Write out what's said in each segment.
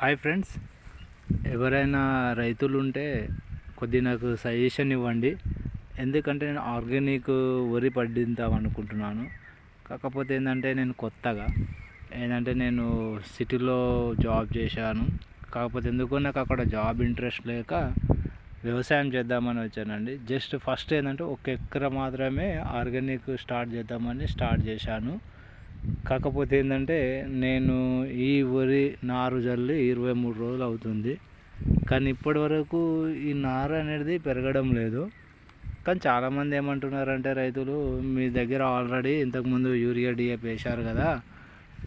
Hi friends ఎవరైనా రైతులు ఉంటే కొద్ది నాకు సజెషన్ ఇవ్వండి. ఎందుకంటే నేను ఆర్గానిక్ వరి పండిద్దాం అనుకుంటున్నాను. కాకపోతే ఏంటంటే నేను కొత్తగా ఏంటంటే నేను సిటీలో జాబ్ చేశాను. కాకపోతే ఎందుకో నాకు అక్కడ జాబ్ ఇంట్రెస్ట్ లేక వ్యవసాయం చేద్దామని వచ్చానండి. జస్ట్ ఫస్ట్ ఏంటంటే ఒక ఎకరా మాత్రమే ఆర్గానిక్ స్టార్ట్ చేద్దామని స్టార్ట్ చేశాను. కాకపోతే ఏంటంటే నేను ఈ వరి నారు జల్లి ఇరవై మూడు రోజులు అవుతుంది. కానీ ఇప్పటి వరకు ఈ నారు అనేది పెరగడం లేదు. కానీ చాలామంది ఏమంటున్నారంటే రైతులు మీ దగ్గర ఆల్రెడీ ఇంతకుముందు యూరియా డిఏపి వేశారు కదా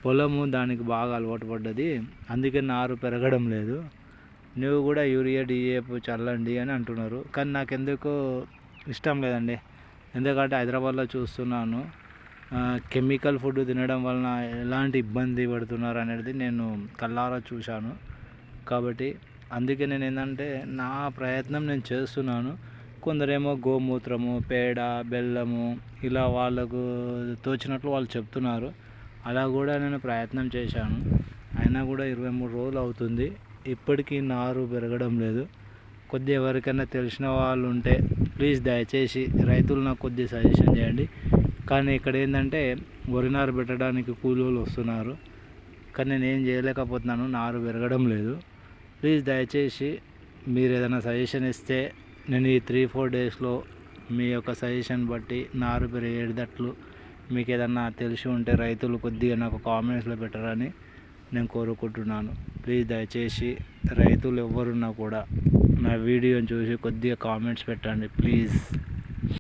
పొలము దానికి బాగా అలవాటు పడ్డది అందుకే నారు పెరగడం లేదు. నువ్వు కూడా యూరియా డిఏపి చల్లండి అని అంటున్నారు. కానీ నాకు ఎందుకో ఇష్టం లేదండి. ఎందుకంటే హైదరాబాద్లో చూస్తున్నాను. కెమికల్ ఫుడ్ తినడం వలన ఎలాంటి ఇబ్బంది పడుతున్నారు అనేది నేను కళ్ళారా చూశాను. కాబట్టి అందుకే నేను ఏంటంటే నా ప్రయత్నం నేను చేస్తున్నాను. కొందరేమో గోమూత్రము పేడ బెల్లము ఇలా వాళ్ళకు తోచినట్లు వాళ్ళు చెప్తున్నారు. అలా కూడా నేను ప్రయత్నం చేశాను. అయినా కూడా ఇరవై మూడు రోజులు అవుతుంది. ఇప్పటికీ నారు పెరగడం లేదు. కొద్ది ఎవరికైనా తెలిసిన వాళ్ళు ఉంటే ప్లీజ్ దయచేసి రైతులు నాకు కొద్ది సజెషన్ చేయండి. కానీ ఇక్కడ ఏంటంటే వరి నారు పెట్టడానికి కూలీలు వస్తున్నారు. కానీ నేను ఏం చేయలేకపోతున్నాను నారు పెరగడం లేదు. ప్లీజ్ దయచేసి మీరు ఏదైనా సజెషన్ ఇస్తే నేను ఈ త్రీ ఫోర్ డేస్లో మీ యొక్క సజెషన్ బట్టి నారు పెరిగేటట్లు మీకు ఏదన్నా తెలిసి ఉంటే రైతులు కొద్దిగా నాకు కామెంట్స్లో పెట్టరని నేను కోరుకుంటున్నాను. ప్లీజ్ దయచేసి రైతులు ఎవరున్నా కూడా నా వీడియోని చూసి కొద్దిగా కామెంట్స్ పెట్టండి ప్లీజ్.